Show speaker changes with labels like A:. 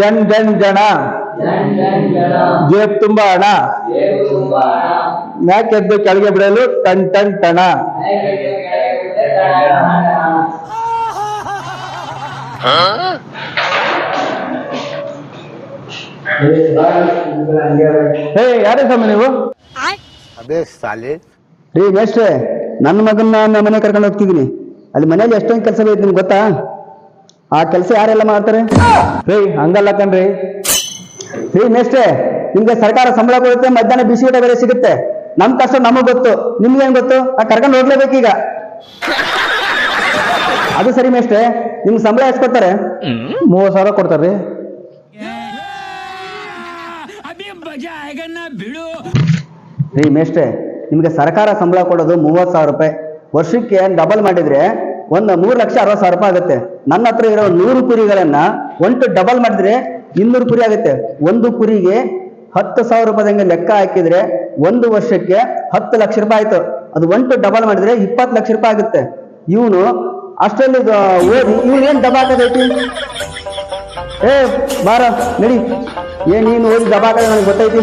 A: ಜನ್ ಜನ್ ಜನ್ ಜೇಬ್ ತುಂಬಾ ಹಣ ಮ್ಯಾಕೆದ್ದು ಕೆಳಗೆ ಬಿಡಲು ಟನ್ ಟನ್ ಟಣ. ಹೇ ಯಾರೇ ಸ್ವಾಮಿ ನೀವು?
B: ಅದೇ ಸಾಲಿ.
A: ರೀ ಎಷ್ಟೇ? ನನ್ನ ಮಗನ್ನ ನನ್ನ ಮನೆ ಕರ್ಕೊಂಡು ಹೋಗ್ತಿದ್ದೀನಿ. ಅಲ್ಲಿ ಮನೇಲಿ ಎಷ್ಟೊಂದು ಕೆಲಸ ಬೇಕು ನಿಮ್ಗೆ ಗೊತ್ತಾ? ಆ ಕೆಲಸ ಯಾರೆಲ್ಲ ಮಾಡ್ತಾರೆ? ರೀ ಹಂಗಲ್ಲ ಕಣ್ರಿ. ರೀ ನೆಕ್ಸ್ಟ್ ನಿಮ್ಗೆ ಸರ್ಕಾರ ಸಂಬಳ ಕೊಡುತ್ತೆ, ಮಧ್ಯಾಹ್ನ ಬಿಸಿ ಊಟ ಬೇರೆ ಸಿಗುತ್ತೆ. ನಮ್ ಕಷ್ಟ ನಮಗ್ ಗೊತ್ತು. ನಿಮ್ಗೆ ಏನ್ ಗೊತ್ತು? ಆ ಕರ್ಕೊಂಡು ಹೋಗ್ಲೇಬೇಕೀಗ ಅದು ಸರಿ ಮೇಷ್ಟೇ ನಿಮ್ಗೆ ಸಂಬಳ ಎಷ್ಟು ಕೊಡ್ತಾರೆ? ಮೂವತ್ ಸಾವಿರ ಕೊಡ್ತಾರೆ ರೀ ಮೇಷ್ಟೇ ನಿಮ್ಗೆ ಸರ್ಕಾರ ಸಂಬಳ ಕೊಡೋದು ಮೂವತ್ತು ಸಾವಿರ ರೂಪಾಯಿ. ವರ್ಷಕ್ಕೆ ಡಬಲ್ ಮಾಡಿದ್ರೆ ಒಂದು ಮೂರು ಲಕ್ಷ ಅರವತ್ತು ಸಾವಿರ ರೂಪಾಯಿ ಆಗುತ್ತೆ. ನನ್ನ ಹತ್ರ ಇರೋ ನೂರು ಕುರಿಗಳನ್ನ ಒಂಟು ಡಬಲ್ ಮಾಡಿದ್ರೆ ಇನ್ನೂರು ಕುರಿ ಆಗುತ್ತೆ. ಒಂದು ಕುರಿಗೆ ಹತ್ತು ಸಾವಿರ ರೂಪಾಯಿದಂಗೆ ಲೆಕ್ಕ ಹಾಕಿದ್ರೆ ಒಂದು ವರ್ಷಕ್ಕೆ ಹತ್ತು ಲಕ್ಷ ರೂಪಾಯಿ ಆಯ್ತು. ಅದು ಒಂಟು ಡಬಲ್ ಮಾಡಿದ್ರೆ ಇಪ್ಪತ್ತು ಲಕ್ಷ ರೂಪಾಯಿ ಆಗುತ್ತೆ. ಇವನು ಅಷ್ಟರಲ್ಲಿ ಓದಿ, ಇವ್ನು ಏನ್ ದಬಾಕದೈತಿ ಏ, ಬಾರ, ನಡಿ. ಏನ್ ನೀನು ಓದಿ ದಬಾಕ ನನಗೆ ಗೊತ್ತೈತಿ?